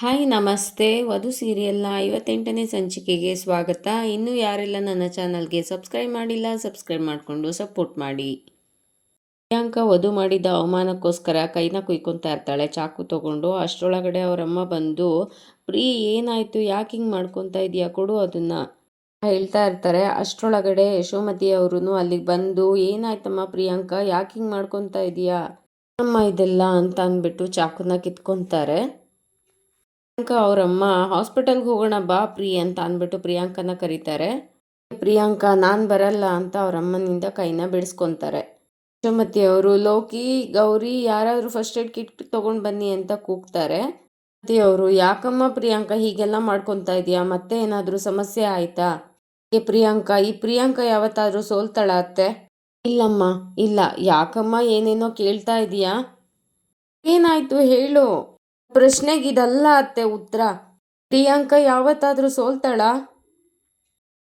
Hi, ನಮಸ್ತೆ. ವಧು ಸೀರಿಯಲ್ನ ಐವತ್ತೆಂಟನೇ ಸಂಚಿಕೆಗೆ ಸ್ವಾಗತ. ಇನ್ನೂ ಯಾರೆಲ್ಲ ನನ್ನ ಚಾನಲ್ಗೆ ಸಬ್ಸ್ಕ್ರೈಬ್ ಮಾಡಿಲ್ಲ, ಸಬ್ಸ್ಕ್ರೈಬ್ ಮಾಡಿಕೊಂಡು ಸಪೋರ್ಟ್ ಮಾಡಿ. ಪ್ರಿಯಾಂಕ ವಧು ಮಾಡಿದ ಅವಮಾನಕ್ಕೋಸ್ಕರ ಕೈನ ಕುಯ್ಕೊತಾ ಇರ್ತಾಳೆ. ಚಾಕು ತಗೊಂಡು ಅಷ್ಟರೊಳಗಡೆ ಅವರಮ್ಮ ಬಂದು, ಪ್ರೀ, ಏನಾಯಿತು? ಯಾಕೆ ಹಿಂಗೆ ಮಾಡ್ಕೊತಾ ಇದೆಯಾ ಕೊಡು ಅದನ್ನು. ಹೇಳ್ತಾ ಇರ್ತಾರೆ. ಅಷ್ಟರೊಳಗಡೆ ಯಶೋಮತಿ ಅವರು ಅಲ್ಲಿಗೆ ಬಂದು, ಏನಾಯ್ತಮ್ಮ ಪ್ರಿಯಾಂಕಾ? ಯಾಕೆ ಹಿಂಗೆ ಮಾಡ್ಕೊತಾ ಇದೆಯಾ ಅಮ್ಮ ಇದೆಲ್ಲ? ಅಂತ ಅಂದ್ಬಿಟ್ಟು ಚಾಕುನ ಕಿತ್ಕೊತಾರೆ. ಪ್ರಿಯಾಂಕಾ ಅವರಮ್ಮ, ಹಾಸ್ಪಿಟಲ್ಗೆ ಹೋಗೋಣ ಬಾ ಪ್ರೀ ಅಂತ ಅಂದ್ಬಿಟ್ಟು ಪ್ರಿಯಾಂಕನ ಕರೀತಾರೆ. ಪ್ರಿಯಾಂಕಾ, ನಾನು ಬರಲ್ಲ ಅಂತ ಅವರಮ್ಮನಿಂದ ಕೈನ ಬಿಡಿಸ್ಕೊತಾರೆ. ಯಶೋಮತಿ ಅವರು, ಲೋಕಿ, ಗೌರಿ, ಯಾರಾದರೂ ಫಸ್ಟ್ ಏಡ್ ಕಿಟ್ ತೊಗೊಂಡು ಬನ್ನಿ ಅಂತ ಕೂಗ್ತಾರೆ. ಮತಿ ಅವರು, ಯಾಕಮ್ಮ ಪ್ರಿಯಾಂಕಾ, ಹೀಗೆಲ್ಲ ಮಾಡ್ಕೊತಾ ಇದೆಯಾ? ಮತ್ತೆ ಏನಾದರೂ ಸಮಸ್ಯೆ ಆಯಿತಾ? ಏ ಪ್ರಿಯಾಂಕಾ, ಈ ಪ್ರಿಯಾಂಕಾ ಯಾವತ್ತಾದರೂ ಸೋಲ್ತಾಳ ಅತ್ತೆ? ಇಲ್ಲಮ್ಮ, ಇಲ್ಲ. ಯಾಕಮ್ಮ ಏನೇನೋ ಕೇಳ್ತಾ ಇದೀಯಾ? ಏನಾಯಿತು ಹೇಳು. ಪ್ರಶ್ನೆಗೆ ಇದಲ್ಲ ಅತ್ತೆ ಉತ್ತರ. ಪ್ರಿಯಾಂಕಾ, ಯಾವತ್ತಾದರೂ ಸೋಲ್ತಾಳ?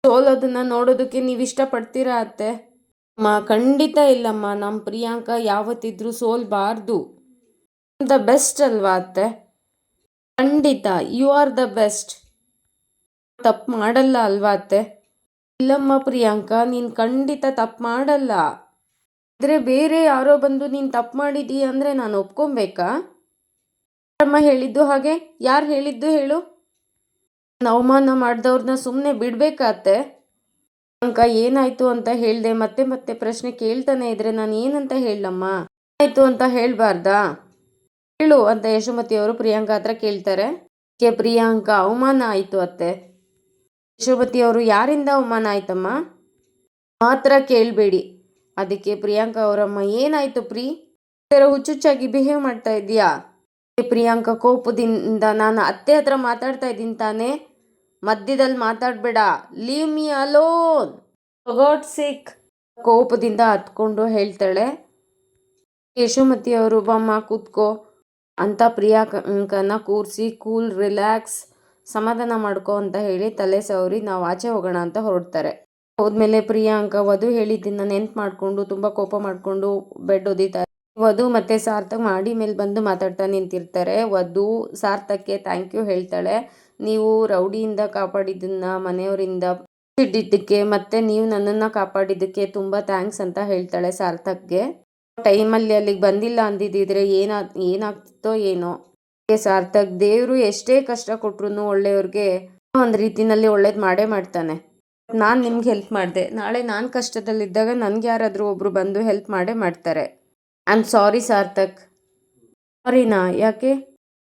ಸೋಲೋದನ್ನ ನೋಡೋದಕ್ಕೆ ನೀವು ಇಷ್ಟಪಡ್ತೀರಾ ಅತ್ತೆ? ಅಮ್ಮ, ಖಂಡಿತ ಇಲ್ಲಮ್ಮ. ನಮ್ಮ ಪ್ರಿಯಾಂಕಾ ಯಾವತ್ತಿದ್ರೂ ಸೋಲ್ಬಾರ್ದು. ದ ಬೆಸ್ಟ್ ಅಲ್ವಾ ಅತ್ತೆ? ಖಂಡಿತ ಯು ಆರ್ ದ ಬೆಸ್ಟ್ ತಪ್ಪು ಮಾಡಲ್ಲ ಅಲ್ವಾ ಅತ್ತೆ? ಇಲ್ಲಮ್ಮ ಪ್ರಿಯಾಂಕಾ, ನೀನು ಖಂಡಿತ ತಪ್ಪು ಮಾಡಲ್ಲ. ಆದರೆ ಬೇರೆ ಯಾರೋ ಬಂದು ನೀನು ತಪ್ಪು ಮಾಡಿದೀಯ ಅಂದರೆ ನಾನು ಒಪ್ಕೊಬೇಕಾ? ಅಮ್ಮ ಹೇಳಿದ್ದು ಹಾಗೆ, ಯಾರು ಹೇಳಿದ್ದು ಹೇಳು? ಅವಮಾನ ಮಾಡಿದವ್ರನ್ನ ಸುಮ್ಮನೆ ಬಿಡಬೇಕಾತ್ತೆ. ಅಂಕ, ಏನಾಯ್ತು ಅಂತ ಹೇಳಿದೆ, ಮತ್ತೆ ಮತ್ತೆ ಪ್ರಶ್ನೆ ಕೇಳ್ತಾನೆ ಇದ್ರೆ ನಾನು ಏನಂತ ಹೇಳಮ್ಮ? ಆಯ್ತು ಅಂತ ಹೇಳಬಾರ್ದಾ? ಹೇಳು ಅಂತ ಯಶೋಮತಿ ಅವರು ಪ್ರಿಯಾಂಕಾ ಹತ್ರ ಕೇಳ್ತಾರೆ. ಕೆ ಪ್ರಿಯಾಂಕಾ, ಅವಮಾನ ಆಯಿತು ಅತ್ತೆ. ಯಶೋಮತಿ ಅವರು, ಯಾರಿಂದ ಅವಮಾನ ಆಯ್ತಮ್ಮ? ಮಾತ್ರ ಕೇಳಬೇಡಿ. ಅದಕ್ಕೆ ಪ್ರಿಯಾಂಕಾ ಅವರಮ್ಮ, ಏನಾಯ್ತು ಪ್ರೀ? ಹುಚ್ಚುಚ್ಚಾಗಿ ಬಿಹೇವ್ ಮಾಡ್ತಾ ಇದೀಯಾ? ಪ್ರಿಯಾಂಕಾ ಕೋಪದಿಂದ ನಾನು ಅತ್ತೆ ಹತ್ರ ಮಾತಾಡ್ತಾ ಇದ್ದೀನಿ ತಾನೇ. ಮಧ್ಯದಲ್ಲಿ ಮಾತಾಡ್ಬೇಡ. Leave me alone God sick ಕೋಪದಿಂದ ಹತ್ಕೊಂಡು ಹೇಳ್ತಾಳೆ. ಯಶೋಮತಿ ಅವರು ಬಮ್ಮ ಕೂತ್ಕೋ. ಅಂತ ಪ್ರಿಯಾಂಕನ ಕೂರಿಸಿ ಕೂಲ್ ರಿಲ್ಯಾಕ್ಸ್. ಸಮಾಧಾನ ಮಾಡ್ಕೋ ಅಂತ ಹೇಳಿ ತಲೆ ಸವರಿ ನಾವು ಆಚೆ ಹೋಗೋಣ ಅಂತ ಹೊರಡ್ತಾರೆ. ಹೋದ್ಮೇಲೆ ಪ್ರಿಯಾಂಕ ವಧು ಹೇಳಿದ್ದನ್ನ ನೆನ್ಪು ಮಾಡಿಕೊಂಡು ತುಂಬ ಕೋಪ ಮಾಡಿಕೊಂಡು ಬೆಡ್ ಒದಿತಾರೆ ವಧು ಮತ್ತು ಸಾರ್ಥಕ್ ಮಾಡಿ ಮೇಲೆ ಬಂದು ಮಾತಾಡ್ತಾ ನಿಂತಿರ್ತಾರೆ. ವಧು ಸಾರ್ಥಕ್ಕೆ ಥ್ಯಾಂಕ್ ಯು ಹೇಳ್ತಾಳೆ. ನೀವು ರೌಡಿಯಿಂದ ಕಾಪಾಡಿದ್ದನ್ನು, ಮನೆಯವರಿಂದ ಇಟ್ಟಿದ್ದಕ್ಕೆ ಮತ್ತು ನೀವು ನನ್ನನ್ನು ಕಾಪಾಡಿದ್ದಕ್ಕೆ ತುಂಬ ಥ್ಯಾಂಕ್ಸ್ ಅಂತ ಹೇಳ್ತಾಳೆ ಸಾರ್ಥಕ್ಗೆ. ಟೈಮಲ್ಲಿ ಅಲ್ಲಿಗೆ ಬಂದಿಲ್ಲ ಅಂದಿದ್ದಿದ್ರೆ ಏನಾ, ಏನಾಗ್ತಿತ್ತೋ ಏನೋ. ಸಾರ್ಥಕ್ ದೇವರು ಎಷ್ಟೇ ಕಷ್ಟ ಕೊಟ್ರು ಒಳ್ಳೆಯವ್ರಿಗೆ ಒಂದು ರೀತಿನಲ್ಲಿ ಒಳ್ಳೇದು ಮಾಡೇ ಮಾಡ್ತಾನೆ. ನಾನು ನಿಮ್ಗೆ ಹೆಲ್ಪ್ ಮಾಡಿದೆ. ನಾಳೆ ನಾನು ಕಷ್ಟದಲ್ಲಿದ್ದಾಗ ನನಗೆ ಯಾರಾದರೂ ಒಬ್ಬರು ಬಂದು ಹೆಲ್ಪ್ ಮಾಡೇ ಮಾಡ್ತಾರೆ. ಐ ಆಮ್ ಸಾರಿ ಸಾರ್ಥಕ್ ಸಾರಿನಾ ಯಾಕೆ?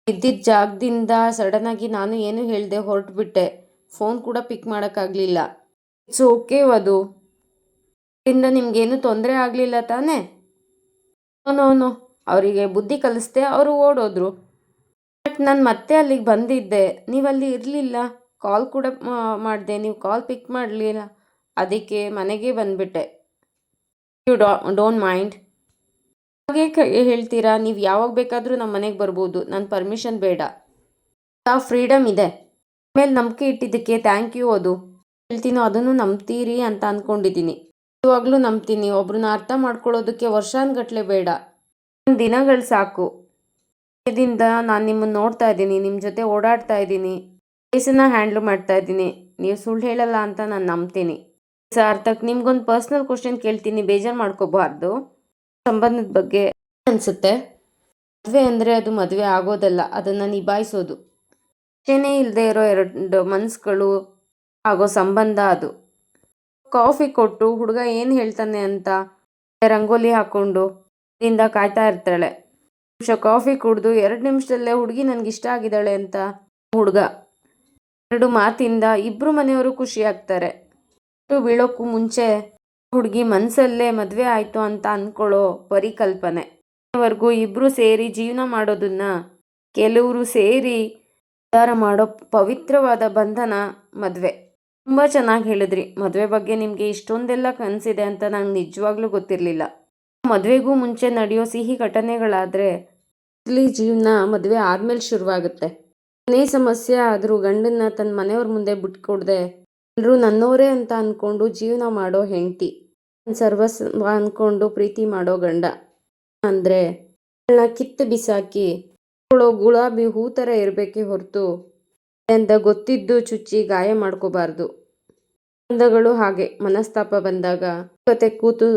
ಇದ್ದಿದ್ದ ಜಾಗದಿಂದ ಸಡನ್ನಾಗಿ ನಾನು ಏನು ಹೇಳಿದೆ ಹೊರಟುಬಿಟ್ಟೆ. ಫೋನ್ ಕೂಡ ಪಿಕ್ ಮಾಡೋಕ್ಕಾಗಲಿಲ್ಲ. ಇಟ್ಸ್ ಓಕೆ ಅದು ಇಂದ ನಿಮಗೇನು ತೊಂದರೆ ಆಗಲಿಲ್ಲ ತಾನೇ? ಅವನು ಅವರಿಗೆ ಬುದ್ಧಿ ಕಲಿಸ್ದೆ ಅವರು ಓಡೋದ್ರು. ಬಟ್ ನಾನು ಮತ್ತೆ ಅಲ್ಲಿಗೆ ಬಂದಿದ್ದೆ. ನೀವಲ್ಲಿ ಇರಲಿಲ್ಲ. ಕಾಲ್ ಕೂಡ ಮಾಡಿದೆ. ನೀವು ಕಾಲ್ ಪಿಕ್ ಮಾಡಲಿಲ್ಲ. ಅದಕ್ಕೆ ಮನೆಗೆ ಬಂದುಬಿಟ್ಟೆ. ಯು ಡೋ ಡೋಂಟ್ ಮೈಂಡ್ ಹಾಗೆ ಹೇಳ್ತೀರಾ? ನೀವು ಯಾವಾಗ ಬೇಕಾದರೂ ನಮ್ಮ ಮನೆಗೆ ಬರ್ಬೋದು. ನನ್ನ ಪರ್ಮಿಷನ್ ಬೇಡ. ಆ ಫ್ರೀಡಮ್ ಇದೆ. ಆಮೇಲೆ ನಂಬಿಕೆ ಇಟ್ಟಿದ್ದಕ್ಕೆ ಥ್ಯಾಂಕ್ ಯು ಅದು. ಹೇಳ್ತೀನೋ ಅದನ್ನು ನಂಬ್ತೀರಿ ಅಂತ ಅಂದ್ಕೊಂಡಿದ್ದೀನಿ ಇವಾಗಲೂ ನಂಬ್ತೀನಿ. ಒಬ್ರನ್ನ ಅರ್ಥ ಮಾಡ್ಕೊಳ್ಳೋದಕ್ಕೆ ವರ್ಷಾನ್ಗಟ್ಲೆ ಬೇಡ. ದಿನಗಳು ಸಾಕು. ಇದರಿಂದ ನಾನು ನಿಮ್ಮನ್ನು ನೋಡ್ತಾ ಇದ್ದೀನಿ. ನಿಮ್ಮ ಜೊತೆ ಓಡಾಡ್ತಾ ಇದ್ದೀನಿ. ಕೇಸನ್ನು ಹ್ಯಾಂಡ್ಲ್ ಮಾಡ್ತಾ ಇದ್ದೀನಿ. ನೀವು ಸುಳ್ಳು ಹೇಳಲ್ಲ ಅಂತ ನಾನು ನಂಬ್ತೀನಿ. ಸಾರ್ಥಕ್ ನಿಮ್ಗೊಂದು ಪರ್ಸ್ನಲ್ ಕ್ವಶನ್ ಕೇಳ್ತೀನಿ. ಬೇಜಾರು ಮಾಡ್ಕೋಬಾರ್ದು. ಸಂಬಂಧದ ಬಗ್ಗೆ ಅನಿಸುತ್ತೆ. ಮದುವೆ ಅಂದರೆ ಅದು ಮದುವೆ ಆಗೋದಲ್ಲ, ಅದನ್ನು ನಿಭಾಯಿಸೋದು. ಏನೇ ಇಲ್ಲದೆ ಇರೋ ಎರಡು ಮನಸ್ಸುಗಳು ಆಗೋ ಸಂಬಂಧ ಅದು. ಕಾಫಿ ಕೊಟ್ಟು ಹುಡುಗ ಏನು ಹೇಳ್ತಾನೆ ಅಂತ ರಂಗೋಲಿ ಹಾಕ್ಕೊಂಡು ಇಂದ ಕಾಯ್ತಾ ಇರ್ತಾಳೆ. ನಿಮಿಷ ಕಾಫಿ ಕುಡಿದು ಎರಡು ನಿಮಿಷದಲ್ಲೇ ಹುಡುಗಿ ನನಗೆ ಇಷ್ಟ ಆಗಿದ್ದಾಳೆ ಅಂತ ಹುಡುಗ. ಎರಡು ಮಾತಿಂದ ಇಬ್ಬರು ಮನೆಯವರು ಖುಷಿ ಆಗ್ತಾರೆ. ಬೀಳೋಕ್ಕೂ ಮುಂಚೆ ಹುಡುಗಿ ಮನಸ್ಸಲ್ಲೇ ಮದುವೆ ಆಯಿತು ಅಂತ ಅಂದ್ಕೊಳ್ಳೋ ಪರಿಕಲ್ಪನೆ. ವರೆಗೂ ಇಬ್ಬರು ಸೇರಿ ಜೀವನ ಮಾಡೋದನ್ನ ಕೆಲವರು ಸೇರಿ ಉದ್ಧಾರ ಮಾಡೋ ಪವಿತ್ರವಾದ ಬಂಧನ ಮದುವೆ. ತುಂಬ ಚೆನ್ನಾಗಿ ಹೇಳಿದ್ರಿ. ಮದುವೆ ಬಗ್ಗೆ ನಿಮಗೆ ಇಷ್ಟೊಂದೆಲ್ಲ ಕನಸಿದೆ ಅಂತ ನಂಗೆ ನಿಜವಾಗ್ಲೂ ಗೊತ್ತಿರಲಿಲ್ಲ. ಮದುವೆಗೂ ಮುಂಚೆ ನಡೆಯೋ ಸಿಹಿ ಘಟನೆಗಳಾದರೆ ಇಲ್ಲಿ ಜೀವನ ಮದುವೆ ಆದಮೇಲೆ ಶುರುವಾಗುತ್ತೆ. ಏನೇ ಸಮಸ್ಯೆ ಆದರೂ ಗಂಡನ್ನ ತನ್ನ ಮನೆಯವ್ರ ಮುಂದೆ ಬಿಟ್ಕೊಡ್ದೆ ಎಲ್ಲರೂ ನನ್ನವರೇ ಅಂತ ಅಂದ್ಕೊಂಡು ಜೀವನ ಮಾಡೋ ಹೆಂಡತಿ. ಸರ್ವಸ್ವ ಅಂದ್ಕೊಂಡು ಪ್ರೀತಿ ಮಾಡೋ ಗಂಡ. ಅಂದರೆ ಕಿತ್ತು ಬಿಸಾಕಿ ಗುಲಾಬಿ ಹೂ ಥರ ಇರಬೇಕೆ ಹೊರತು ಅಂತ ಗೊತ್ತಿದ್ದು ಚುಚ್ಚಿ ಗಾಯ ಮಾಡ್ಕೋಬಾರ್ದು. ಅಂದಗಳು ಹಾಗೆ. ಮನಸ್ತಾಪ ಬಂದಾಗ ಕತೆ ಕೂತು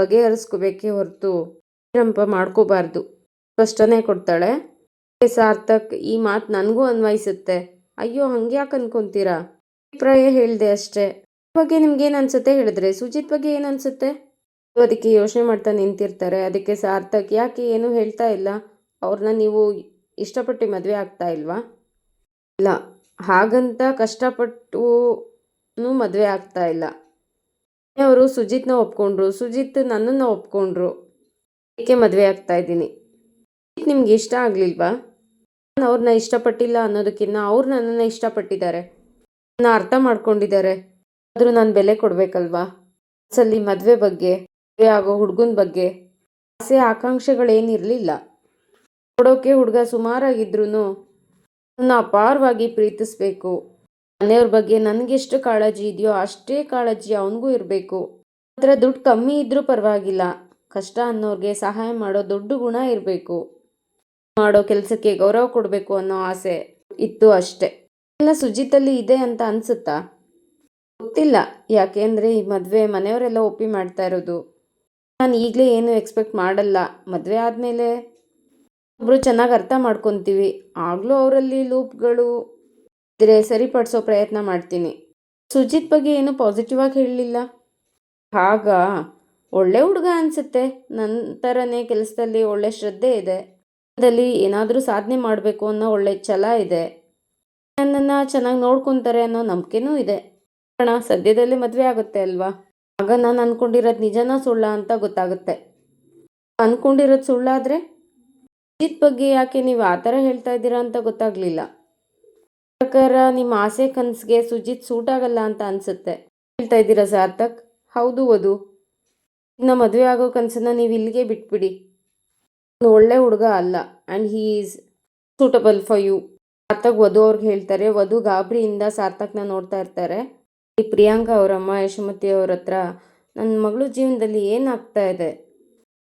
ಬಗೆಹರಿಸ್ಕೋಬೇಕೆ ಹೊರತು ವಿರಂಪ ಮಾಡ್ಕೋಬಾರ್ದು. ಸ್ಪಷ್ಟನೆ ಕೊಡ್ತಾಳೆ. ಸಾರ್ಥಕ್, ಈ ಮಾತು ನನಗೂ ಅನ್ವಯಿಸುತ್ತೆ. ಅಯ್ಯೋ, ಹಂಗ್ಯಾಕೆ ಅನ್ಕೊಂತೀರಾ? ಅಭಿಪ್ರಾಯ ಹೇಳಿದೆ ಅಷ್ಟೇ. ಬಗ್ಗೆ ನಿಮ್ಗೆ ಏನು ಅನ್ಸುತ್ತೆ ಹೇಳಿದ್ರೆ? ಸುಜಿತ್ ಬಗ್ಗೆ ಏನು ಅನ್ಸುತ್ತೆ? ಅದಕ್ಕೆ ಯೋಚನೆ ಮಾಡ್ತಾ ನಿಂತಿರ್ತಾರೆ. ಅದಕ್ಕೆ ಸಾರ್ಥಕ್ ಯಾಕೆ ಏನು ಹೇಳ್ತಾ ಇಲ್ಲ? ಅವ್ರನ್ನ ನೀವು ಇಷ್ಟಪಟ್ಟು ಮದುವೆ ಆಗ್ತಾ ಇಲ್ವಾ? ಇಲ್ಲ. ಹಾಗಂತ ಕಷ್ಟಪಟ್ಟು ಮದುವೆ ಆಗ್ತಾ ಇಲ್ಲ. ಅವರು ಸುಜಿತ್ನ ಒಪ್ಕೊಂಡ್ರು. ಸುಜಿತ್ ನನ್ನನ್ನು ಒಪ್ಕೊಂಡ್ರು. ಏಕೆ ಮದುವೆ ಆಗ್ತಾ ಇದ್ದೀನಿ? ನಿಮ್ಗೆ ಇಷ್ಟ ಆಗಲಿಲ್ವಾ? ನಾನು ಅವ್ರನ್ನ ಇಷ್ಟಪಟ್ಟಿಲ್ಲ ಅನ್ನೋದಕ್ಕಿಂತ ಅವ್ರು ನನ್ನನ್ನು ಇಷ್ಟಪಟ್ಟಿದ್ದಾರೆ. ಅರ್ಥ ಮಾಡ್ಕೊಂಡಿದ್ದಾರೆ. ಆದರೂ ನಾನು ಬೆಲೆ ಕೊಡಬೇಕಲ್ವಾ? ಸಲ್ಲಿ ಮದುವೆ ಬಗ್ಗೆ, ಮದುವೆ ಆಗೋ ಹುಡುಗನ ಬಗ್ಗೆ ಆಸೆ, ಆಕಾಂಕ್ಷೆಗಳೇನಿರಲಿಲ್ಲ. ಕೊಡೋಕೆ ಹುಡುಗ ಸುಮಾರಾಗಿದ್ರೂ ನನ್ನ ಅಪಾರವಾಗಿ ಪ್ರೀತಿಸ್ಬೇಕು. ಮನೆಯವ್ರ ಬಗ್ಗೆ ನನಗೆಷ್ಟು ಕಾಳಜಿ ಇದೆಯೋ ಅಷ್ಟೇ ಕಾಳಜಿ ಅವನಿಗೂ ಇರಬೇಕು. ಹತ್ರ ದುಡ್ಡು ಕಮ್ಮಿ ಇದ್ದರೂ ಪರವಾಗಿಲ್ಲ. ಕಷ್ಟ ಅನ್ನೋರಿಗೆ ಸಹಾಯ ಮಾಡೋ ದೊಡ್ಡ ಗುಣ ಇರಬೇಕು. ಮಾಡೋ ಕೆಲಸಕ್ಕೆ ಗೌರವ ಕೊಡಬೇಕು ಅನ್ನೋ ಆಸೆ ಇತ್ತು ಅಷ್ಟೆ. ಎಲ್ಲ ಸುಜಿತಲ್ಲಿ ಇದೆ ಅಂತ ಅನಿಸುತ್ತಾ? ಗೊತ್ತಿಲ್ಲ. ಯಾಕೆಂದರೆ ಈ ಮದುವೆ ಮನೆಯವರೆಲ್ಲ ಒಪ್ಪಿ ಮಾಡ್ತಾ ಇರೋದು. ನಾನು ಈಗಲೇ ಏನು ಎಕ್ಸ್ಪೆಕ್ಟ್ ಮಾಡಲ್ಲ. ಮದುವೆ ಆದಮೇಲೆ ಒಬ್ಬರು ಚೆನ್ನಾಗಿ ಅರ್ಥ ಮಾಡ್ಕೊತೀವಿ. ಆಗಲೂ ಅವರಲ್ಲಿ ಲೂಪ್ಗಳು ಇದ್ರೆ ಸರಿಪಡಿಸೋ ಪ್ರಯತ್ನ ಮಾಡ್ತೀನಿ. ಸುಜಿತ್ ಬಗ್ಗೆ ಏನು ಪಾಸಿಟಿವ್ ಆಗಿ ಹೇಳಲಿಲ್ಲ. ಆಗ ಒಳ್ಳೆ ಹುಡುಗ ಅನಿಸುತ್ತೆ. ನನ್ನ ಥರನೇ ಕೆಲಸದಲ್ಲಿ ಒಳ್ಳೆ ಶ್ರದ್ಧೆ ಇದೆ. ಅದರಲ್ಲಿ ಏನಾದರೂ ಸಾಧನೆ ಮಾಡಬೇಕು ಅನ್ನೋ ಒಳ್ಳೆ ಛಲ ಇದೆ. ನನ್ನನ್ನು ಚೆನ್ನಾಗಿ ನೋಡ್ಕೊತಾರೆ ಅನ್ನೋ ನಂಬಿಕೆನೂ ಇದೆ. ಕಾರಣ ಸದ್ಯದಲ್ಲೇ ಮದುವೆ ಆಗುತ್ತೆ ಅಲ್ವಾ? ಆಗ ನಾನು ಅಂದ್ಕೊಂಡಿರೋದು ನಿಜನಾ ಸುಳ್ಳ ಅಂತ ಗೊತ್ತಾಗುತ್ತೆ. ಅಂದ್ಕೊಂಡಿರೋದು ಸುಳ್ಳಾದರೆ? ಸುಜಿತ್ ಬಗ್ಗೆ ಯಾಕೆ ನೀವು ಆ ಥರ ಹೇಳ್ತಾ ಇದ್ದೀರಾ ಅಂತ ಗೊತ್ತಾಗಲಿಲ್ಲ. ಪ್ರಕಾರ ನಿಮ್ಮ ಆಸೆ ಕನಸಿಗೆ ಸುಜಿತ್ ಸೂಟ್ ಆಗಲ್ಲ ಅಂತ ಅನಿಸುತ್ತೆ. ಹೇಳ್ತಾ ಇದ್ದೀರಾ ಸಾರ್ಥಕ್? ಹೌದು ವಧು. ಇನ್ನು ಮದುವೆ ಆಗೋ ಕನಸನ್ನ ನೀವು ಇಲ್ಲಿಗೆ ಬಿಟ್ಬಿಡಿ. ಒಳ್ಳೆ ಹುಡುಗ ಅಲ್ಲ and he is suitable for you. Sarthak ವಧು ಅವ್ರಿಗೆ ಹೇಳ್ತಾರೆ, ವಧು ಗಾಬರಿಯಿಂದ ಸಾರ್ಥಕ್ನ ನೋಡ್ತಾ ಇರ್ತಾರೆ. ಈ ಪ್ರಿಯಾಂಕಾ ಅವರಮ್ಮ, ಯಶೋಮತಿ ಅವ್ರ ಹತ್ರ ನನ್ನ ಮಗಳು ಜೀವನದಲ್ಲಿ ಏನಾಗ್ತಾ ಇದೆ?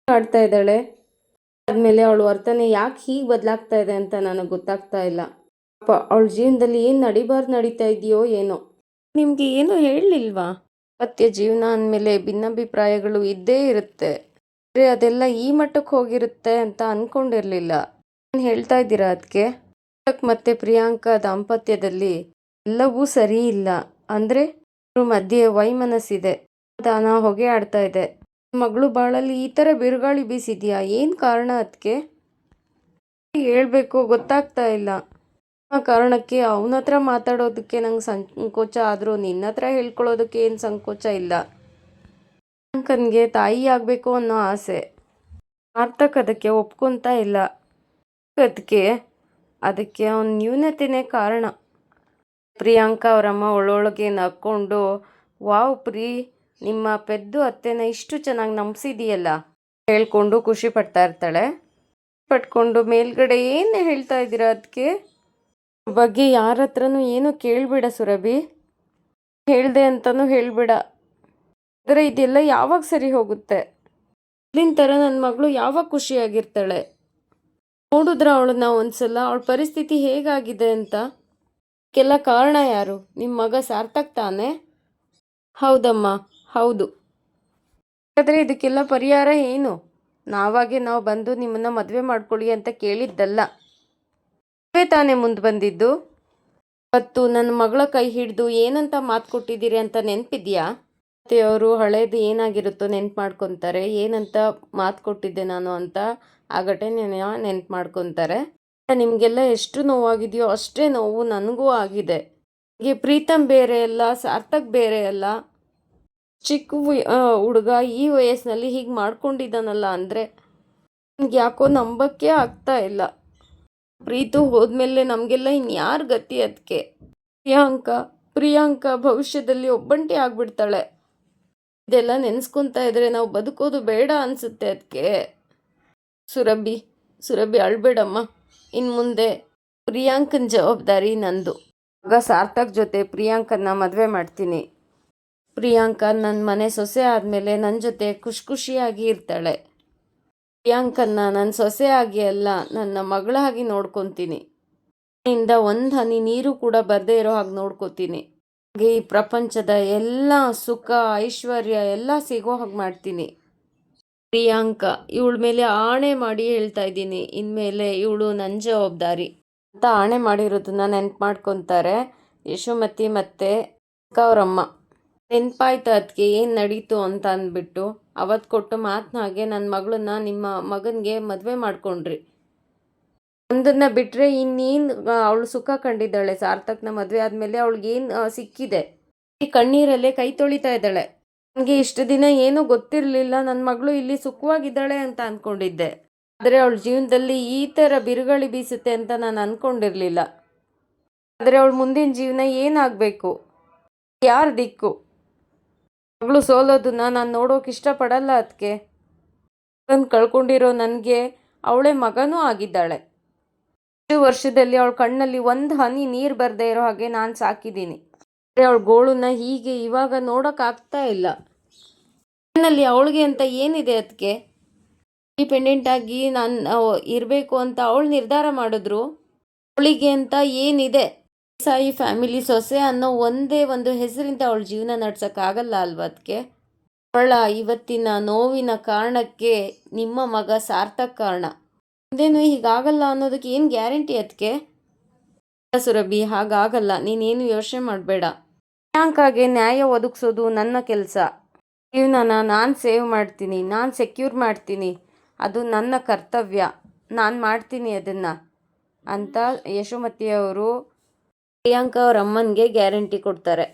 ಆಡ್ತಾ ಇದ್ದಾಳೆ. ಆದ್ಮೇಲೆ ಅವಳು ವರ್ತನೆ ಯಾಕೆ ಹೀಗೆ ಬದಲಾಗ್ತಾ ಇದೆ ಅಂತ ನನಗೆ ಗೊತ್ತಾಗ್ತಾ ಇಲ್ಲ. ಪಾಪ ಅವಳ ಜೀವನದಲ್ಲಿ ಏನು ನಡಿಬಾರ್ದು ನಡೀತಾ ಇದೆಯೋ ಏನೋ. ನಿಮಗೆ ಏನು ಹೇಳಲಿಲ್ವಾ? ಪತ್ಯ ಜೀವನ ಅಂದಮೇಲೆ ಭಿನ್ನಾಭಿಪ್ರಾಯಗಳು ಇದ್ದೇ ಇರುತ್ತೆ. ಅದೆಲ್ಲ ಈ ಮಟ್ಟಕ್ಕೆ ಹೋಗಿರುತ್ತೆ ಅಂತ ಅಂದ್ಕೊಂಡಿರಲಿಲ್ಲ ಏನು ಹೇಳ್ತಾ ಇದ್ದೀರಾ ಅದಕ್ಕೆ ಮತ್ತು ಪ್ರಿಯಾಂಕಾ ದಾಂಪತ್ಯದಲ್ಲಿ ಎಲ್ಲವೂ ಸರಿ ಇಲ್ಲ. ಅಂದರೆ ಅವ್ರ ಮಧ್ಯೆ ವೈಮನಸ್ಸಿದೆ. ದಾನ ಹೊಗೆ ಆಡ್ತಾ ಇದೆ ಮಗಳು ಬಾಳಲ್ಲಿ ಈ ಥರ ಬಿರುಗಾಳಿ ಬೀಸಿದ್ಯಾ? ಏನು ಕಾರಣ ಅದಕ್ಕೆ ಹೇಳ್ಬೇಕು ಗೊತ್ತಾಗ್ತಾ ಇಲ್ಲ. ಆ ಕಾರಣಕ್ಕೆ ಅವನ ಹತ್ರ ಮಾತಾಡೋದಕ್ಕೆ ನಂಗೆ ಸಂಕೋಚ. ಆದರೂ ನಿನ್ನ ಹತ್ರ ಹೇಳ್ಕೊಳ್ಳೋದಕ್ಕೆ ಏನು ಸಂಕೋಚ ಇಲ್ಲ. ಪ್ರಿಯಾಂಕನ್ಗೆ ತಾಯಿ ಆಗಬೇಕು ಅನ್ನೋ ಆಸೆ. ಸಾರ್ಥಕ್ ಅದಕ್ಕೆ ಒಪ್ಕೊತಾ ಇಲ್ಲ. ಅದಕ್ಕೆ ಅದಕ್ಕೆ ಅವನ ನ್ಯೂನತೆನೇ ಕಾರಣ. ಪ್ರಿಯಾಂಕಾ ಅವರಮ್ಮ ಒಳೊಳಗೆ ನಕ್ಕೊಂಡು, ವಾವ್ ಪ್ರೀ, ನಿಮ್ಮ ಪೆದ್ದು ಅತ್ತೆನ ಇಷ್ಟು ಚೆನ್ನಾಗಿ ನಂಬಿಸಿದೆಯಲ್ಲ? ಹೇಳ್ಕೊಂಡು ಖುಷಿ ಪಡ್ತಾ ಇರ್ತಾಳೆ. ಪಟ್ಕೊಂಡು ಮೇಲ್ಗಡೆ ಏನು ಹೇಳ್ತಾ ಇದ್ದೀರಾ ಅದಕ್ಕೆ ಬಗ್ಗೆ ಯಾರ ಹತ್ರನೂ ಏನು ಕೇಳಬೇಡ ಸುರಭಿ. ಹೇಳಿದೆ ಅಂತಲೂ ಹೇಳಬೇಡ. ಆದರೆ ಇದೆಲ್ಲ ಯಾವಾಗ ಸರಿ ಹೋಗುತ್ತೆ? ಇಲ್ಲಿನ ಥರ ನನ್ನ ಮಗಳು ಯಾವಾಗ ಖುಷಿಯಾಗಿರ್ತಾಳೆ? ನೋಡಿದ್ರ ಅವಳನ್ನ ಒಂದ್ಸಲ ಅವಳ ಪರಿಸ್ಥಿತಿ ಹೇಗಾಗಿದೆ ಅಂತ. ಕೆಲ ಕಾರಣ ಯಾರು? ನಿಮ್ಮ ಮಗ ಸಾರ್ಥಕ್ ತಾನೆ? ಹೌದಮ್ಮ, ಹೌದು. ಹಾಗಾದರೆ ಇದಕ್ಕೆಲ್ಲ ಪರಿಹಾರ ಏನು? ನಾವಾಗೆ ನಾವು ಬಂದು ನಿಮ್ಮನ್ನು ಮದುವೆ ಮಾಡ್ಕೊಳ್ಳಿ ಅಂತ ಕೇಳಿದ್ದಲ್ಲ. ಮದುವೆ ತಾನೇ ಮುಂದೆ ಬಂದಿದ್ದು? ಮತ್ತು ನನ್ನ ಮಗಳ ಕೈ ಹಿಡಿದು ಏನಂತ ಮಾತು ಕೊಟ್ಟಿದ್ದೀರಿ ಅಂತ ನೆನಪಿದ್ಯಾ? ಅವರು ಹಳೇದು ಏನಾಗಿರುತ್ತೋ ನೆನ್ಪು ಮಾಡ್ಕೊತಾರೆ. ಏನಂತ ಮಾತು ಕೊಟ್ಟಿದ್ದೆ ನಾನು ಅಂತ ಆ ಘಟನೆನ ನೆನ್ಪು ಮಾಡ್ಕೊತಾರೆ. ನಿಮಗೆಲ್ಲ ಎಷ್ಟು ನೋವಾಗಿದೆಯೋ ಅಷ್ಟೇ ನೋವು ನನಗೂ ಆಗಿದೆ. ಹೀಗೆ ಪ್ರೀತಮ್ ಬೇರೆ ಅಲ್ಲ, ಸಾರ್ಥಕ್ ಬೇರೆ ಅಲ್ಲ, ಚಿಕ್ಕ ಹುಡುಗ ಈ ವಯಸ್ಸಿನಲ್ಲಿ ಹೀಗೆ ಮಾಡ್ಕೊಂಡಿದ್ದಾನಲ್ಲ ಅಂದರೆ ನನಗೆ ಯಾಕೋ ನಂಬಕ್ಕೆ ಆಗ್ತಾ ಇಲ್ಲ. ಪ್ರೀತು ಹೋದ್ಮೇಲೆ ನಮಗೆಲ್ಲ ಇನ್ಯಾರು ಗತಿ ಅದಕ್ಕೆ ಪ್ರಿಯಾಂಕ ಪ್ರಿಯಾಂಕ ಭವಿಷ್ಯದಲ್ಲಿ ಒಬ್ಬಂಟಿ ಆಗ್ಬಿಡ್ತಾಳೆ. ಇದೆಲ್ಲ ನೆನೆಸ್ಕೊತಾ ಇದ್ರೆ ನಾವು ಬದುಕೋದು ಬೇಡ ಅನಿಸುತ್ತೆ ಅದಕ್ಕೆ ಸುರಭಿ ಸುರಭಿ ಅಳ್ಬೇಡಮ್ಮ. ಇನ್ನು ಮುಂದೆ ಪ್ರಿಯಾಂಕನ ಜವಾಬ್ದಾರಿ ನಂದು. ಆಗ ಸಾರ್ಥಕ್ ಜೊತೆ ಪ್ರಿಯಾಂಕನ್ನ ಮದುವೆ ಮಾಡ್ತೀನಿ. ಪ್ರಿಯಾಂಕ ನನ್ನ ಮನೆ ಸೊಸೆ ಆದಮೇಲೆ ನನ್ನ ಜೊತೆ ಖುಷಿ ಖುಷಿಯಾಗಿ ಇರ್ತಾಳೆ. ಪ್ರಿಯಾಂಕನ್ನ ನನ್ನ ಸೊಸೆ ಆಗಿ ಅಲ್ಲ, ನನ್ನ ಮಗಳಾಗಿ ನೋಡ್ಕೊತೀನಿ. ಇಂದ ಒಂದು ಹನಿ ನೀರು ಕೂಡ ಬರದೇ ಇರೋ ಹಾಗೆ ನೋಡ್ಕೋತೀನಿ. ಹಾಗೆ ಈ ಪ್ರಪಂಚದ ಎಲ್ಲ ಸುಖ, ಐಶ್ವರ್ಯ ಎಲ್ಲ ಸಿಗೋ ಹಾಗೆ ಮಾಡ್ತೀನಿ. ಪ್ರಿಯಾಂಕ, ಇವಳ ಮೇಲೆ ಆಣೆ ಮಾಡಿ ಹೇಳ್ತಾ ಇದ್ದೀನಿ. ಇನ್ಮೇಲೆ ಇವಳು ನನ್ನ ಜವಾಬ್ದಾರಿ ಅಂತ ಆಣೆ ಮಾಡಿರೋದನ್ನ ನೆನ್ಪು ಮಾಡ್ಕೊತಾರೆ ಯಶೋಮತಿ ಮತ್ತೆ ಅವರಮ್ಮ. ನೆನಪಾಯ್ತು ಅದಕ್ಕೆ ಏನು ನಡೀತು ಅಂತ ಅಂದ್ಬಿಟ್ಟು ಅವತ್ತು ಕೊಟ್ಟು ಮಾತನಾಗೆ ನನ್ನ ಮಗಳನ್ನ ನಿಮ್ಮ ಮಗನಿಗೆ ಮದುವೆ ಮಾಡ್ಕೊಂಡ್ರಿ. ಒಂದನ್ನ ಬಿಟ್ಟರೆ ಇನ್ನೇನು ಅವಳು ಸುಖ ಕಂಡಿದ್ದಾಳೆ. ಸಾರ್ಥಕ್ನ ಮದುವೆ ಆದಮೇಲೆ ಅವಳಿಗೇನು ಸಿಕ್ಕಿದೆ? ಕಣ್ಣೀರಲ್ಲೇ ಕೈ ತೊಳಿತಾ ಇದ್ದಾಳೆ. ನನಗೆ ಇಷ್ಟು ದಿನ ಏನೂ ಗೊತ್ತಿರಲಿಲ್ಲ. ನನ್ನ ಮಗಳು ಇಲ್ಲಿ ಸುಖವಾಗಿದ್ದಾಳೆ ಅಂತ ಅಂದ್ಕೊಂಡಿದ್ದೆ ಆದರೆ ಅವಳ ಜೀವನದಲ್ಲಿ ಈ ಥರ ಬಿರುಗಾಳಿ ಬೀಸುತ್ತೆ ಅಂತ ನಾನು ಅಂದ್ಕೊಂಡಿರಲಿಲ್ಲ ಆದರೆ ಅವಳ ಮುಂದಿನ ಜೀವನ ಏನಾಗಬೇಕು? ಯಾರ ದಿಕ್ಕು? ಮಗಳು ಸೋಲೋದನ್ನ ನಾನು ನೋಡೋಕೆ ಇಷ್ಟಪಡಲ್ಲ ಅದಕ್ಕೆ ಕಳ್ಕೊಂಡಿರೋ ನನಗೆ ಅವಳೇ ಮಗನೂ ಆಗಿದ್ದಾಳೆ. ಇಷ್ಟು ವರ್ಷದಲ್ಲಿ ಅವಳ ಕಣ್ಣಲ್ಲಿ ಒಂದು ಹನಿ ನೀರು ಬರದೇ ಇರೋ ಹಾಗೆ ನಾನು ಸಾಕಿದ್ದೀನಿ. ಅವಳ ಗೋಳನ್ನ ಹೀಗೆ ಇವಾಗ ನೋಡೋಕ್ಕಾಗ್ತಾ ಇಲ್ಲ. ಕಣ್ಣಲ್ಲಿ ಅವಳಿಗೆ ಅಂತ ಏನಿದೆ ಅದಕ್ಕೆ ಇಂಡಿಪೆಂಡೆಂಟ್ ಆಗಿ ನಾನು ಇರಬೇಕು ಅಂತ ಅವಳು ನಿರ್ಧಾರ ಮಾಡಿದ್ರು. ಅವಳಿಗೆ ಅಂತ ಏನಿದೆ? ಸಾಯಿ ಫ್ಯಾಮಿಲಿ ಸೊಸೆ ಅನ್ನೋ ಒಂದೇ ಒಂದು ಹೆಸರಿಂದ ಅವಳ ಜೀವನ ನಡ್ಸೋಕ್ಕಾಗಲ್ಲ ಅಲ್ವಾ ಅದಕ್ಕೆ ಅವಳ ಇವತ್ತಿನ ನೋವಿನ ಕಾರಣಕ್ಕೆ ನಿಮ್ಮ ಮಗ ಸಾರ್ಥಕ ಕಾರಣ. ಮುಂದೇನು ಹೀಗಾಗಲ್ಲ ಅನ್ನೋದಕ್ಕೆ ಏನು ಗ್ಯಾರಂಟಿ ಅದಕ್ಕೆ ಸುರಭಿ, ಹಾಗಾಗಲ್ಲ. ನೀನೇನು ಯೋಚನೆ ಮಾಡಬೇಡ. ಪ್ರಿಯಾಂಕಾಗೆ ನ್ಯಾಯ ಒದಗಿಸೋದು ನನ್ನ ಕೆಲಸ. ಜೀವನನ ನಾನು ಸೇವ್ ಮಾಡ್ತೀನಿ, ನಾನು ಸೆಕ್ಯೂರ್ ಮಾಡ್ತೀನಿ. ಅದು ನನ್ನ ಕರ್ತವ್ಯ. ನಾನು ಮಾಡ್ತೀನಿ ಅದನ್ನು. ಅಂತ ಯಶೋಮತಿಯವರು ಪ್ರಿಯಾಂಕ ಅವ್ರ ಅಮ್ಮನಿಗೆ ಗ್ಯಾರಂಟಿ ಕೊಡ್ತಾರೆ.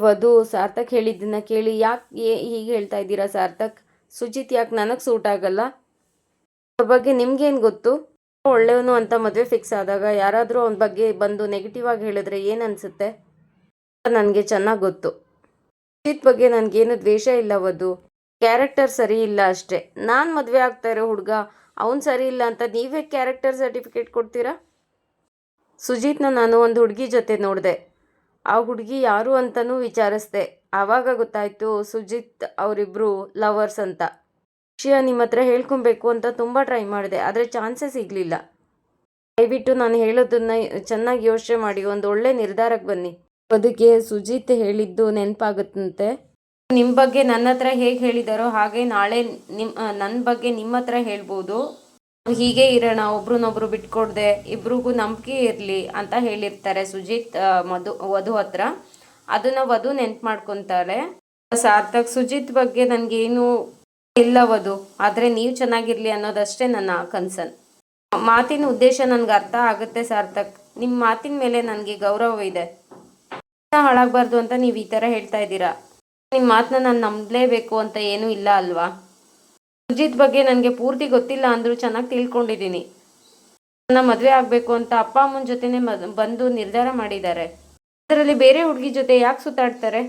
ವಧು ಸಾರ್ಥಕ್ ಹೇಳಿದ್ದನ್ನು ಕೇಳಿ ಯಾಕೆ ಹೀಗೆ ಹೇಳ್ತಾ ಇದ್ದೀರಾ ಸಾರ್ಥಕ್? ಸುಜಿತ್ ಯಾಕೆ ನನಗೆ ಸೂಟ್ ಆಗಲ್ಲ? ಅವ್ರ ಬಗ್ಗೆ ನಿಮ್ಗೇನು ಗೊತ್ತು? ಒಳ್ಳೆಯವನು ಅಂತ ಮದುವೆ ಫಿಕ್ಸ್ ಆದಾಗ ಯಾರಾದರೂ ಅವನ ಬಗ್ಗೆ ಬಂದು ನೆಗೆಟಿವ್ ಆಗಿ ಹೇಳಿದ್ರೆ ಏನು ಅನಿಸುತ್ತೆ? ನನಗೆ ಚೆನ್ನಾಗಿ ಗೊತ್ತು. ಅಜಿತ್ ಬಗ್ಗೆ ನನಗೇನು ದ್ವೇಷ ಇಲ್ಲ ಅವದು ಕ್ಯಾರೆಕ್ಟರ್ ಸರಿ ಇಲ್ಲ ಅಷ್ಟೇ. ನಾನು ಮದುವೆ ಆಗ್ತಾ ಇರೋ ಹುಡುಗ ಅವನು ಸರಿ ಇಲ್ಲ ಅಂತ ನೀವೇ ಕ್ಯಾರೆಕ್ಟರ್ ಸರ್ಟಿಫಿಕೇಟ್ ಕೊಡ್ತೀರಾ? ಸುಜಿತ್ನ ನಾನು ಒಂದು ಹುಡುಗಿ ಜೊತೆ ನೋಡಿದೆ. ಆ ಹುಡುಗಿ ಯಾರು ಅಂತಲೂ ವಿಚಾರಿಸ್ದೆ. ಆವಾಗ ಗೊತ್ತಾಯಿತು ಸುಜಿತ್ ಅವರಿಬ್ಬರು ಲವರ್ಸ್ ಅಂತ. ವಿಷಯ ನಿಮ್ಮ ಹತ್ರ ಹೇಳ್ಕೊಬೇಕು ಅಂತ ತುಂಬ ಟ್ರೈ ಮಾಡಿದೆ, ಆದರೆ ಚಾನ್ಸಸ್ ಸಿಗಲಿಲ್ಲ. ದಯವಿಟ್ಟು ನಾನು ಹೇಳೋದನ್ನ ಚೆನ್ನಾಗಿ ಯೋಚನೆ ಮಾಡಿ, ಒಂದು ಒಳ್ಳೆ ನಿರ್ಧಾರಕ್ಕೆ ಬನ್ನಿ. ಅದಕ್ಕೆ ಸುಜಿತ್ ಹೇಳಿದ್ದು ನೆನಪಾಗುತ್ತಂತೆ. ನಿಮ್ಮ ಬಗ್ಗೆ ನನ್ನ ಹತ್ರ ಹೇಗೆ ಹೇಳಿದಾರೋ ಹಾಗೆ ನಾಳೆ ನಿಮ್ಮ ನನ್ನ ಬಗ್ಗೆ ನಿಮ್ಮ ಹತ್ರ ಹೇಳ್ಬೋದು. ಹೀಗೆ ಇರೋಣ, ಒಬ್ರನ್ನೊಬ್ರು ಬಿಟ್ಕೊಡ್ದೆ, ಇಬ್ರಿಗೂ ನಂಬಿಕೆ ಇರಲಿ ಅಂತ ಹೇಳಿರ್ತಾರೆ ಸುಜಿತ್ ಮಧು, ವಧು ಹತ್ರ. ಅದನ್ನು ವಧು ನೆನ್ಪು ಮಾಡ್ಕೊತಾರೆ ಸಾರ್ಥಕ್, ಸುಜಿತ್ ಬಗ್ಗೆ ನನಗೇನು ಇಲ್ಲ ವಧು ಆದರೆ ನೀವು ಚೆನ್ನಾಗಿರಲಿ ಅನ್ನೋದಷ್ಟೇ ನನ್ನ ಕನ್ಸರ್ನ್ ಮಾತಿನ ಉದ್ದೇಶ ನನಗೆ ಅರ್ಥ ಆಗುತ್ತೆ ಸಾರ್ಥಕ್. ನಿಮ್ಮ ಮಾತಿನ ಮೇಲೆ ನನಗೆ ಗೌರವ ಇದೆ. ಹಾಳಾಗಬಾರ್ದು ಅಂತ ನೀವು ಈ ಥರ ಹೇಳ್ತಾ ಇದ್ದೀರಾ? ನಿಮ್ಮ ಮಾತನ್ನ ನಾನು ನಂಬಲೇಬೇಕು ಅಂತ ಏನೂ ಇಲ್ಲ ಅಲ್ವಾ? ಸುಜಿತ್ ಬಗ್ಗೆ ನನಗೆ ಪೂರ್ತಿ ಗೊತ್ತಿಲ್ಲ ಅಂದರೂ ಚೆನ್ನಾಗಿ ತಿಳ್ಕೊಂಡಿದ್ದೀನಿ. ನನ್ನ ಮದುವೆ ಆಗಬೇಕು ಅಂತ ಅಪ್ಪ ಅಮ್ಮನ ಜೊತೆನೆ ಬಂದು ನಿರ್ಧಾರ ಮಾಡಿದ್ದಾರೆ. ಅದರಲ್ಲಿ ಬೇರೆ ಹುಡುಗಿ ಜೊತೆ ಯಾಕೆ ಸುತ್ತಾಡ್ತಾರೆ?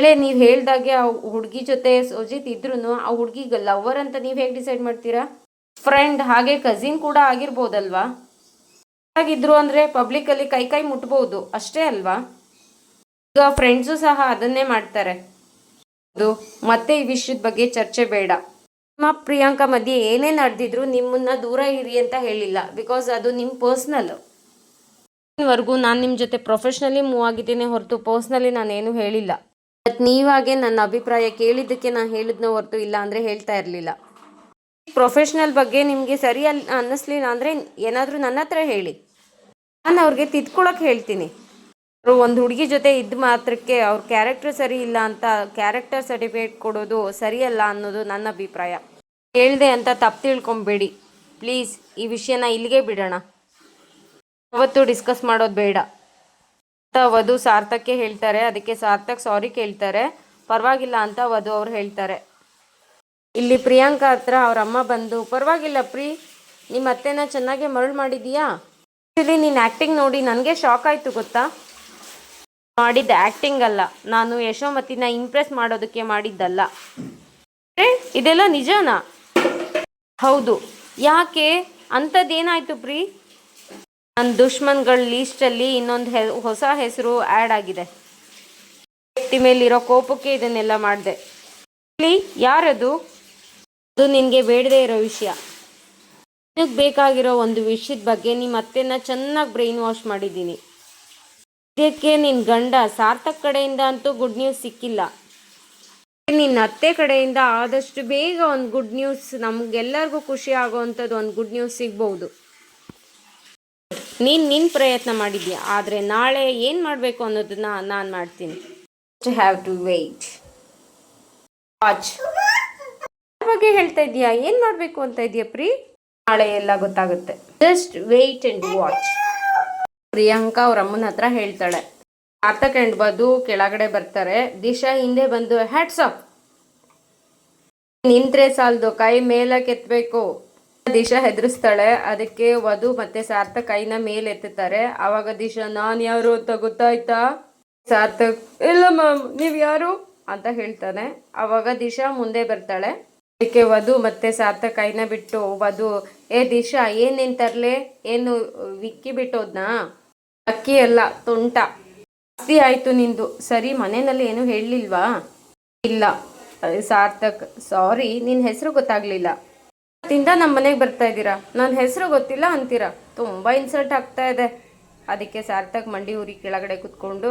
ಹೇಳೇ ನೀವು ಹೇಳ್ದಾಗೆ ಆ ಹುಡುಗಿ ಜೊತೆ ಸುಜಿತ್ ಇದ್ರೂ ಆ ಹುಡುಗಿಗೆ ಲವರ್ ಅಂತ ನೀವು ಹೇಗೆ ಡಿಸೈಡ್ ಮಾಡ್ತೀರಾ? ಫ್ರೆಂಡ್ ಹಾಗೆ ಕಸಿನ್ ಕೂಡ ಆಗಿರ್ಬೋದಲ್ವಾ? ಆಗಿದ್ರು ಅಂದರೆ ಪಬ್ಲಿಕಲ್ಲಿ ಕೈ ಕೈ ಮುಟ್ಬೋದು, ಅಷ್ಟೇ ಅಲ್ವಾ? ಈಗ ಫ್ರೆಂಡ್ಸು ಸಹ ಅದನ್ನೇ ಮಾಡ್ತಾರೆ. ಅದು ಮತ್ತೆ ಈ ವಿಷಯದ ಬಗ್ಗೆ ಚರ್ಚೆ ಬೇಡ. ನಿಮ್ಮ ಪ್ರಿಯಾಂಕಾ ಮಧ್ಯೆ ಏನೇ ನಡೆದಿದ್ರು ನಿಮ್ಮನ್ನ ದೂರ ಇರಿ ಅಂತ ಹೇಳಿಲ್ಲ ಬಿಕಾಸ್ ಅದು ನಿಮ್ಮ ಪರ್ಸ್ನಲ್ ವರೆಗೂ ನಾನು ನಿಮ್ಮ ಜೊತೆ ಪ್ರೊಫೆಷ್ನಲಿ ಮೂವ್ ಆಗಿದ್ದೇನೆ ಹೊರತು ಪರ್ಸ್ನಲಿ ನಾನೇನು ಹೇಳಿಲ್ಲ. ಬಟ್ ನೀವಾಗೆ ನನ್ನ ಅಭಿಪ್ರಾಯ ಕೇಳಿದ್ದಕ್ಕೆ ನಾನು ಹೇಳಿದ್ನ ಹೊರತು ಇಲ್ಲ ಅಂದರೆ ಹೇಳ್ತಾ ಇರಲಿಲ್ಲ. ಪ್ರೊಫೆಷ್ನಲ್ ಬಗ್ಗೆ ನಿಮಗೆ ಸರಿ ಅಲ್ಲಿ ಅನ್ನಿಸ್ಲಿಲ್ಲ ಅಂದರೆ ಏನಾದರೂ ನನ್ನ ಹತ್ರ ಹೇಳಿ. ನಾನು ಅವ್ರಿಗೆ ತಿದ್ಕೊಳಕ್ಕೆ ಹೇಳ್ತೀನಿ. ಅವರು ಒಂದು ಹುಡುಗಿ ಜೊತೆ ಇದ್ದ ಮಾತ್ರಕ್ಕೆ ಅವ್ರ ಕ್ಯಾರೆಕ್ಟರ್ ಸರಿ ಇಲ್ಲ ಅಂತ ಕ್ಯಾರೆಕ್ಟರ್ ಸರ್ಟಿಫಿಕೇಟ್ ಕೊಡೋದು ಸರಿಯಲ್ಲ ಅನ್ನೋದು ನನ್ನ ಅಭಿಪ್ರಾಯ. ಹೇಳಿದೆ ಅಂತ ತಪ್ಪು ತಿಳ್ಕೊಬೇಡಿ. ಪ್ಲೀಸ್ ಈ ವಿಷಯನ ಇಲ್ಲಿಗೆ ಬಿಡೋಣ. ಅವತ್ತು ಡಿಸ್ಕಸ್ ಮಾಡೋದು ಬೇಡ. ವಧು ಸಾರ್ಥಕ್ಕೆ ಹೇಳ್ತಾರೆ, ಅದಕ್ಕೆ ಸಾರ್ಥಕ್ ಸಾರಿ ಕೇಳ್ತಾರೆ, ಪರವಾಗಿಲ್ಲ ಅಂತ ವಧು ಅವ್ರು ಹೇಳ್ತಾರೆ. ಇಲ್ಲಿ ಪ್ರಿಯಾಂಕಾ ಹತ್ರ ಅವ್ರ ಅಮ್ಮ ಬಂದು, ಪರವಾಗಿಲ್ಲ ಪ್ರೀ ನಿಮ್ಮ ಅತ್ತೆನ ಚೆನ್ನಾಗೆ ಮರಳು ಮಾಡಿದೀಯಾ? ಆ್ಯಕ್ಚುಲಿ ನೀನು ಆ್ಯಕ್ಟಿಂಗ್ ನೋಡಿ, ನನಗೆ ಶಾಕ್ ಆಯಿತು ಗೊತ್ತಾ? ಮಾಡಿದ್ದ ಆ್ಯಕ್ಟಿಂಗ್ ಅಲ್ಲ, ನಾನು ಯಶೋಮತಿನ ಇಂಪ್ರೆಸ್ ಮಾಡೋದಕ್ಕೆ ಮಾಡಿದ್ದಲ್ಲ. ಇದೆಲ್ಲ ನಿಜನಾ? ಹೌದು. ಯಾಕೆ? ಅಂಥದ್ದೇನಾಯಿತು ಪ್ರೀ? ನನ್ನ ದುಶ್ಮನ್ಗಳ ಲೀಸ್ಟಲ್ಲಿ ಇನ್ನೊಂದು ಹೆ, ಹೊಸ ಹೆಸರು ಆ್ಯಡ್ ಆಗಿದೆ. ವ್ಯಕ್ತಿ ಮೇಲಿರೋ ಕೋಪಕ್ಕೆ ಇದನ್ನೆಲ್ಲ ಮಾಡಿದೆ. ಯಾರದು? ಅದು ನಿನಗೆ ಬೇಡದೇ ಇರೋ ವಿಷಯ. ನಿನಗೆ ಬೇಕಾಗಿರೋ ಒಂದು ವಿಷಯದ ಬಗ್ಗೆ ನಿಮ್ಮ ಅತ್ತೆನ ಚೆನ್ನಾಗಿ ಬ್ರೈನ್ ವಾಶ್ ಮಾಡಿದ್ದೀನಿ. ಇದಕ್ಕೆ ನಿನ್ನ ಗಂಡ ಸಾರ್ಥಕ್ ಕಡೆಯಿಂದ ಅಂತೂ ಗುಡ್ ನ್ಯೂಸ್ ಸಿಕ್ಕಿಲ್ಲ. ನಿನ್ನ ಅತ್ತೆ ಕಡೆಯಿಂದ ಆದಷ್ಟು ಬೇಗ ಒಂದು ಗುಡ್ ನ್ಯೂಸ್ ನಮಗೆಲ್ಲರಿಗೂ ಖುಷಿ ಆಗೋವಂಥದ್ದು ಒಂದು ಗುಡ್ ನ್ಯೂಸ್ ಸಿಗ್ಬೋದು. ನೀನು ನಿನ್ನ ಪ್ರಯತ್ನ ಮಾಡಿದ್ಯಾ? ಆದರೆ ನಾಳೆ ಏನು ಮಾಡಬೇಕು ಅನ್ನೋದನ್ನ ನಾನು ಮಾಡ್ತೀನಿ. ಹ್ಯಾವ್ ಟು ವೆಯ್ಟ್ ವಾಚ್ ಬಗ್ಗೆ ಹೇಳ್ತಾ ಇದೀಯಾ ಏನು ಮಾಡಬೇಕು ಅಂತ ಇದೆಯಾ ಪ್ರೀ? ನಾಳೆ ಎಲ್ಲ ಗೊತ್ತಾಗುತ್ತೆ. Just wait and watch Priyanka ಅವ್ರ ಅಮ್ಮನ ಹತ್ರ ಹೇಳ್ತಾಳೆ. ಸಾರ್ಥಕ್ ಆ್ಯಂಡ್ ಬದು ಕೆಳಗಡೆ ಬರ್ತಾರೆ. ದಿಶಾ ಹಿಂದೆ ಬಂದು ಹ್ಯಾಟ್ಸ್ ಆಫ್ ನಿಂತ್ರೆ ಸಾಲದು ಕೈ ಮೇಲಕ್ಕೆ ಎತ್ತಬೇಕು ದಿಶಾ ಹೆದರಿಸ್ತಾಳೆ. ಅದಕ್ಕೆ ವಧು ಮತ್ತೆ ಸಾರ್ಥಕ್ ಕೈನ ಮೇಲೆ ಎತ್ತುತ್ತಾರೆ. ಅವಾಗ ದಿಶಾ, ನಾನ್ ಯಾರು ಅಂತ ಗೊತ್ತಾಯ್ತಾ? ಸಾರ್ಥಕ್, ಇಲ್ಲ ಮ್ಯಾಮ್, ನೀವು ಯಾರು? ಅಂತ ಹೇಳ್ತಾನೆ. ಅವಾಗ ದಿಶಾ ಮುಂದೆ ಬರ್ತಾಳೆ. ಅದಕ್ಕೆ ವಧು ಮತ್ತೆ ಸಾರ್ಥಕ್ ಕೈನ ಬಿಟ್ಟು, ವಧು, ಏ ದಿಶಾ ಏನೇನ್ ತರ್ಲೆ? ಏನು ವಿಕ್ಕಿ ಬಿಟ್ಟೋದ್ನಾ? ಅಕ್ಕಿ ಅಲ್ಲ, ತುಂಟ. ಜಾಸ್ತಿ ಆಯ್ತು ನಿಂದು. ಸರಿ, ಮನೆಯಲ್ಲಿ ಏನು ಹೇಳಲಿಲ್ವಾ? ಇಲ್ಲ. ಸಾರ್ಥಕ್ ಸಾರಿ ನಿನ್ನ ಹೆಸರು ಗೊತ್ತಾಗ್ಲಿಲ್ಲ. ತಿಂದ ನಮ್ಮ ಮನೆಗೆ ಬರ್ತಾ ಇದ್ದೀರಾ? ನನ್ನ ಹೆಸರು ಗೊತ್ತಿಲ್ಲ ಅಂತೀರಾ? ತುಂಬ ಇನ್ಸಲ್ಟ್ ಆಗ್ತಾ ಇದೆ. ಅದಕ್ಕೆ ಸಾರ್ಥಕ್ ಮಂಡಿ ಊರಿ ಕೆಳಗಡೆ ಕುತ್ಕೊಂಡು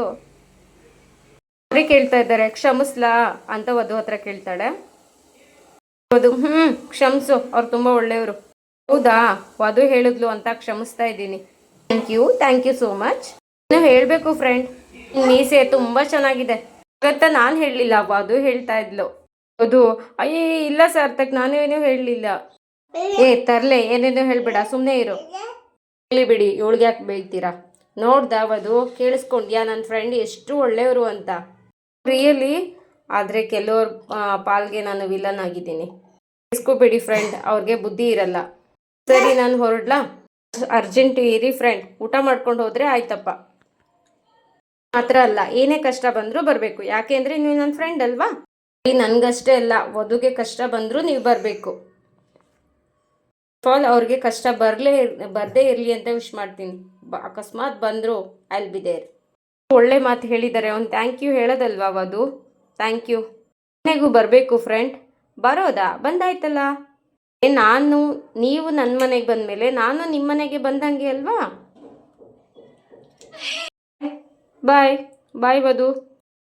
ಅವ್ರಿಗೆ ಕೇಳ್ತಾ ಇದ್ದಾರೆ, ಕ್ಷಮಿಸ್ಲಾ? ಅಂತ ವಧು ಹತ್ರ ಕೇಳ್ತಾಳೆ. ವಧು, ಹ್ಮ್, ಕ್ಷಮಿಸು, ಅವ್ರು ತುಂಬ ಒಳ್ಳೆಯವರು. ಹೌದಾ? ವಧು ಹೇಳಿದ್ಲು ಅಂತ ಕ್ಷಮಿಸ್ತಾ ಇದ್ದೀನಿ. Thank you thank you so much ಇನ್ನು ಹೇಳಬೇಕು ಫ್ರೆಂಡ್ ಮೀಸೆ ತುಂಬ ಚೆನ್ನಾಗಿದೆ. ಹಾಗಂತ ನಾನು ಹೇಳಲಿಲ್ಲ, ವಧು ಹೇಳ್ತಾ ಇದ್ಲು. ಅದು ಅಯ್ಯೇ, ಇಲ್ಲ ಸಾರ್ಥಕ್, ನಾನೇನು ಹೇಳಲಿಲ್ಲ. ಏ ತರ್ಲೆ, ಏನೇನೋ ಹೇಳ್ಬೇಡ ಸುಮ್ಮನೆ ಇರು. ಹೇಳಿ ಬಿಡಿ, ಇವಳಿಗೆ ಯಾಕೆ ಬೈತೀರಾ? ನೋಡ್ದ ಅದು ಕೇಳಿಸ್ಕೊಂಡ್ಯಾ ನನ್ನ ಫ್ರೆಂಡ್, ಎಷ್ಟು ಒಳ್ಳೆಯವರು ಅಂತ. ರಿಯಲಿ ಆದರೆ ಕೆಲವ್ರ ಪಾಲ್ಗೆ ನಾನು ವಿಲನ್ ಆಗಿದ್ದೀನಿ. ಇಸ್ಕೋಬೇಡಿ ಫ್ರೆಂಡ್ ಅವ್ರಿಗೆ ಬುದ್ಧಿ ಇರಲ್ಲ. ಸರಿ, ನಾನು ಹೊರಡ್ಲಾ? ಅರ್ಜೆಂಟ್ ಇರಿ ಫ್ರೆಂಡ್ ಊಟ ಮಾಡ್ಕೊಂಡು ಹೋದ್ರೆ ಆಯ್ತಪ್ಪ. ಮಾತ್ರ ಅಲ್ಲ, ಏನೇ ಕಷ್ಟ ಬಂದರೂ ಬರಬೇಕು. ಯಾಕೆಂದ್ರೆ ನೀವು ನನ್ನ ಫ್ರೆಂಡ್ ಅಲ್ವಾ? ನನಗಷ್ಟೇ ಅಲ್ಲ, ವಧುಗೆ ಕಷ್ಟ ಬಂದರೂ ನೀವು ಬರಬೇಕು. ಫಾಲ್ ಅವ್ರಿಗೆ ಕಷ್ಟ ಬರಲೇ ಬರದೇ ಇರಲಿ ಅಂತ ವಿಶ್ ಮಾಡ್ತೀನಿ. ಬ, ಅಕಸ್ಮಾತ್ ಬಂದರು ಬಿ ದೇರ್ ಒಳ್ಳೆ ಮಾತು ಹೇಳಿದ್ದಾರೆ. ಅವ್ನು ಥ್ಯಾಂಕ್ ಯು ಹೇಳೋದಲ್ವಾ ಅದು ಥ್ಯಾಂಕ್ ಯು ಮನೆಗೂ ಬರಬೇಕು ಫ್ರೆಂಡ್ ಬರೋದಾ? ಬಂದಾಯ್ತಲ್ಲ. ಏ, ನಾನು, ನೀವು ನನ್ನ ಮನೆಗೆ ಬಂದಮೇಲೆ ನಾನು ನಿಮ್ಮ ಮನೆಗೆ ಬಂದಂಗೆ ಅಲ್ವಾ? ಬಾಯ್ ಬಾಯ್ ವಧು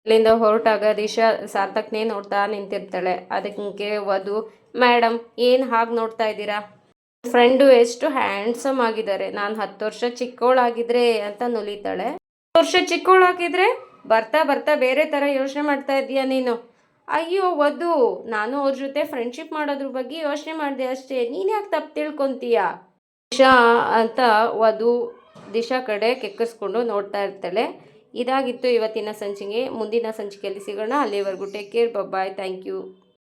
ಅಲ್ಲಿಂದ ಹೊರಟಾಗ ದಿಶಾ ಸಾರ್ಥಕ್ನೇ ನೋಡ್ತಾ ನಿಂತಿರ್ತಾಳೆ. ಅದಕ್ಕೆ ವಧು ಮೇಡಮ್ ಏನು ಹಾಗೆ ನೋಡ್ತಾ ಇದ್ದೀರಾ? ಫ್ರೆಂಡು ಎಷ್ಟು ಹ್ಯಾಂಡ್ಸಮ್ ಆಗಿದ್ದಾರೆ. ನಾನು ಹತ್ತು ವರ್ಷ ಚಿಕ್ಕವಳಾಗಿದ್ರೆ ಅಂತ ನುಲಿತಾಳೆ. ಹತ್ತು ವರ್ಷ ಚಿಕ್ಕವಳಾಗಿದ್ರೆ ಬರ್ತಾ ಬರ್ತಾ ಬೇರೆ ಥರ ಯೋಚನೆ ಮಾಡ್ತಾ ಇದೀಯ ನೀನು? ಅಯ್ಯೋ, ವಧು, ನಾನು ಅವ್ರ ಜೊತೆ ಫ್ರೆಂಡ್ಶಿಪ್ ಮಾಡೋದ್ರ ಬಗ್ಗೆ ಯೋಚನೆ ಮಾಡಿದೆ ಅಷ್ಟೇ. ನೀನು ಯಾಕೆ ತಪ್ಪು ತಿಳ್ಕೊತೀಯ? ದಿಶಾ ಅಂತ ವಧು ದಿಶಾ ಕಡೆ ಕೆಕ್ಕಿಸ್ಕೊಂಡು ನೋಡ್ತಾ ಇರ್ತಾಳೆ. ಇದಾಗಿತ್ತು ಇವತ್ತಿನ ಸಂಚಿಕೆ. ಮುಂದಿನ ಸಂಚಿಕೆಯಲ್ಲಿ ಸಿಗೋಣ. ಅಲ್ಲಿವರೆಗೂ take care bye thank you